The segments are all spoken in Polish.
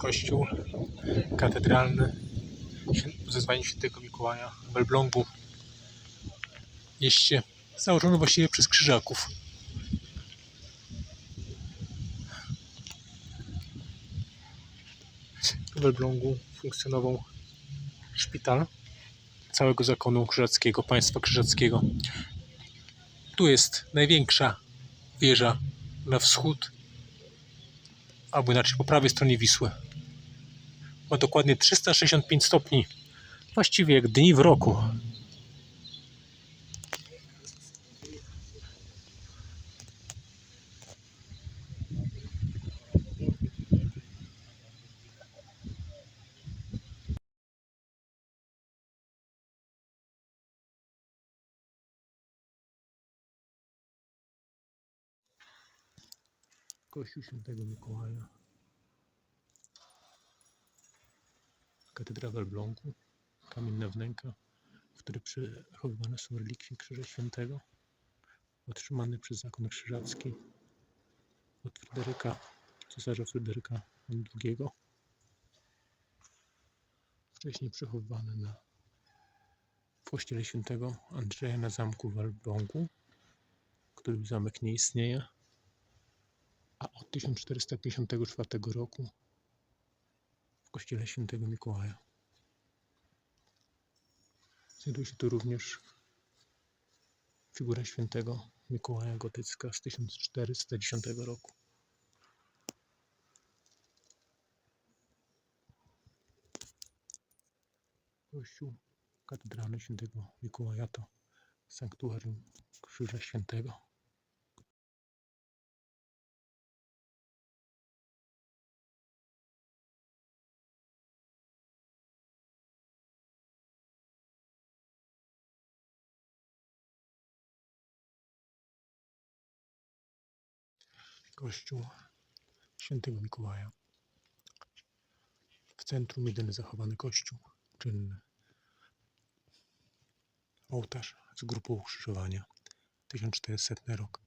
kościół katedralny zezwanie świętego Mikołaja w Elblągu. Mieście założony właściwie przez krzyżaków. W Elblągu funkcjonował szpital całego zakonu krzyżackiego, państwa krzyżackiego. Tu jest największa wieża na wschód, albo inaczej po prawej stronie Wisły. Ma dokładnie 365 stopni, właściwie jak dni w roku. Kościół Świętego Mikołaja. Katedra w Elblągu. Kamienna wnęka, w której przechowywane są relikwie Krzyża Świętego. Otrzymany przez zakon krzyżacki od Fryderyka, cesarza Fryderyka II. Wcześniej przechowywane na w kościele świętego Andrzeja na zamku w Elblągu, który zamek nie istnieje a od 1454 roku w kościele świętego Mikołaja. Znajduje się tu również figura świętego Mikołaja gotycka z 1410 roku. Kościół katedralny świętego Mikołaja to sanktuarium Krzyża Świętego. Kościół Świętego Mikołaja. W centrum jedyny zachowany kościół czynny. Ołtarz z grupą ukrzyżowania. 1400 rok.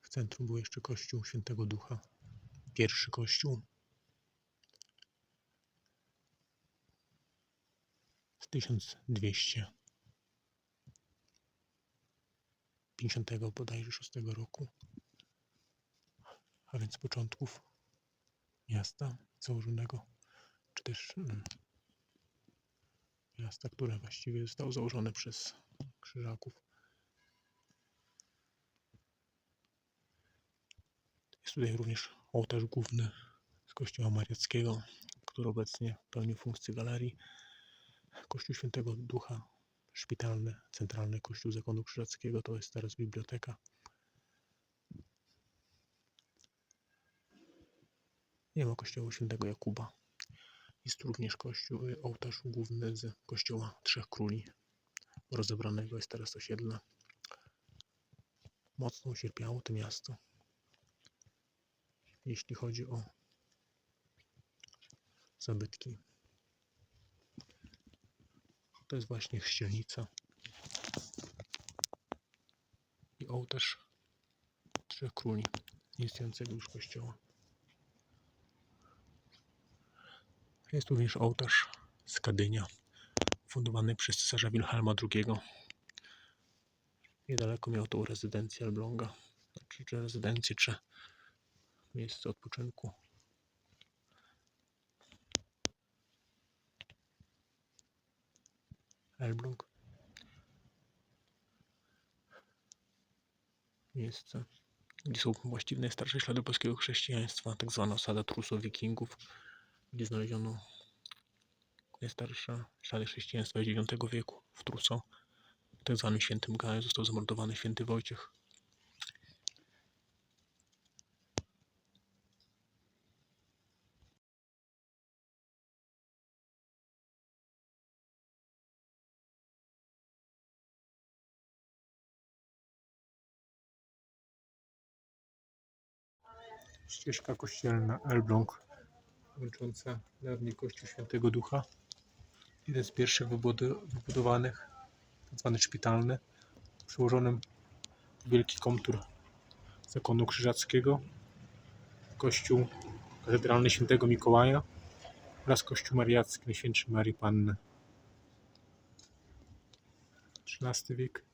W centrum był jeszcze kościół Świętego Ducha. Pierwszy kościół. Z 1200 50 bodajże 6 roku, a więc początków miasta założonego, czy też mm, miasta, które właściwie zostało założone przez krzyżaków. Jest tutaj również ołtarz główny z kościoła mariackiego, który obecnie pełni funkcję galerii. Kościół Świętego Ducha szpitalny, centralny kościół zakonu krzyżackiego, to jest teraz biblioteka. Nie ma kościoła świętego Jakuba. Jest również kościół, y, ołtarz główny z kościoła Trzech Króli. Rozebranego jest teraz osiedle. Mocno ucierpiało to miasto. Jeśli chodzi o zabytki to jest właśnie chrzcielnica. I ołtarz Trzech Króli, nieistniejącego już kościoła. Jest również ołtarz z Kadynia, fundowany przez cesarza Wilhelma II. Niedaleko miał tą rezydencję Elbląga, znaczy, czy rezydencję, czy miejsce odpoczynku. Elbląg. Miejsce, gdzie są właściwie najstarsze ślady polskiego chrześcijaństwa, tak zwana osada Trusów Wikingów, gdzie znaleziono najstarsze ślady chrześcijaństwa z IX wieku w Truso. Tak zwanym Świętym Gaju został zamordowany święty Wojciech. Ścieżka kościelna Elbląg, łącząca dawny kościół Świętego Ducha. Jeden z pierwszych wybudowanych, tzw. szpitalny, przełożonym wielki komtur zakonu krzyżackiego. Kościół katedralny świętego Mikołaja oraz kościół mariacki Najświętszej Marii Panny. XIII wiek.